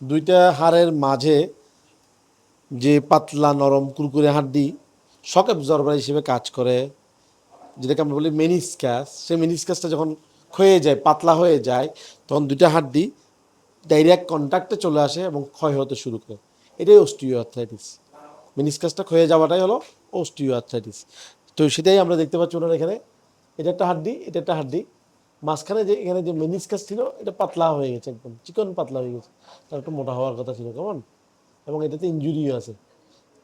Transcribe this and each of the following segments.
দুইটা হাড়ের মাঝে যে পাতলা নরম কুরকুরে হাড্ডি শক অ্যাবজর্বার হিসেবে কাজ করে, যেটাকে আমরা বলি মেনিসক্যাস সেই মেনিসক্যাসটা যখন ক্ষয়ে যায়, পাতলা হয়ে যায়, তখন দুইটা হাড্ডি ডাইরেক্ট কন্ট্যাক্টে চলে আসে এবং ক্ষয় হতে শুরু করে। এটাই অস্টিও আর্থ্রাইটিস মেনিসকাসটা ক্ষয়ে যাওয়াটাই হলো অস্টিও আর্থ্রাইটিস তো সেটাই আমরা দেখতে পাচ্ছি ওনার এখানে। এটা একটা হাড্ডি, এটা একটা হাড্ডি। মাঝখানে যে এখানে যে মেনিসকাস ছিল এটা পাতলা হয়ে গেছে একদম চিকন পাতলা হয়ে গেছে। তার একটু মোটা হওয়ার কথা ছিল কেমন? এবং এটাতে ইঞ্জুরিও আছে।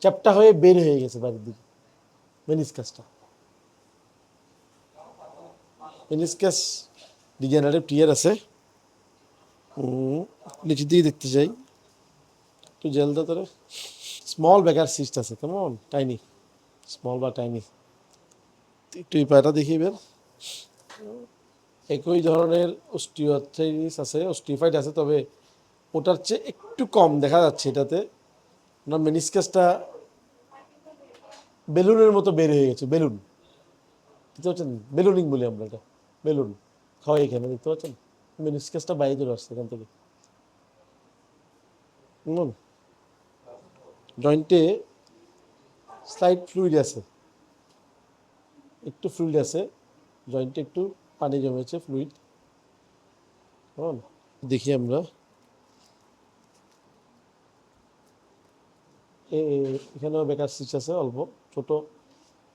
চ্যাপটা হয়ে বের হয়ে গেছে বাড়ির দিকে মেনিসকাসটা মেনিসকাস ডিজেনারেটিভ টিয়ার আছে। হুম, নিচে দিয়ে দেখতে চাই। একটু জেলটা তোরে স্মল বেকার সিস্ট আছে কেমন? টাইনি স্মল বা টাইনি একটু এই পায়টা দেখি এবার একই ধরনের অস্টিওআর্থ্রাইটিস আছে অস্টিফাইড আছে, তবে ওটার চেয়ে একটু কম দেখা যাচ্ছে এটাতে। ওনার মেনিসকাসটা বেলুনের মতো বের হয়ে গেছে, বেলুন। দেখতে পাচ্ছেন? বেলুনিং বলি আমরা এটা, বেলুন। খাওয়াই এখানে, দেখতে পাচ্ছেন? মেনিসকাসটা বাইরে চলে আসছে এখান থেকে। জয়েন্টে স্লাইড ফ্লুইড আছে। একটু ফ্লুইড আছে জয়েন্টে একটু পানি জমেছে ফ্লুইড কেমন দেখি আমরা। এখানেও বেকার সিস্ট আছে, অল্প। ছোট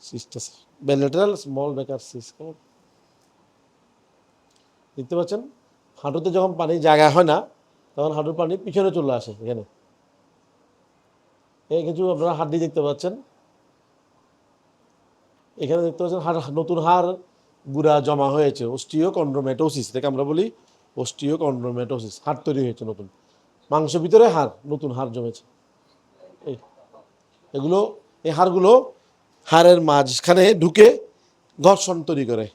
সিস্ট আছে। ব্যালেটারাল স্মল বেকার সিস্ট কেমন? দেখতে পাচ্ছেন? হাঁটুতে যখন পানি জায়গা হয় না, তখন হাঁটুর পানি পিছনে চলে আসে এখানে। এই কিছু আপনারা হাড্ডি দেখতে পাচ্ছেন? এখানে দেখতে পাচ্ছেন হাড়, নতুন হাড় গুড়া জমা হয়েছে অস্টিও কন্ড্রোমেটোসিস এটাকে আমরা বলি অস্টিও কন্ড্রোমেটোসিস হাড় তৈরি হয়েছে নতুন। মাংস ভিতরে হাড়, নতুন হাড় জমেছে। এই, এগুলো, এই হাড়গুলো হাড়ের মাঝখানে ঢুকে ঘর্ষণ তৈরি করে।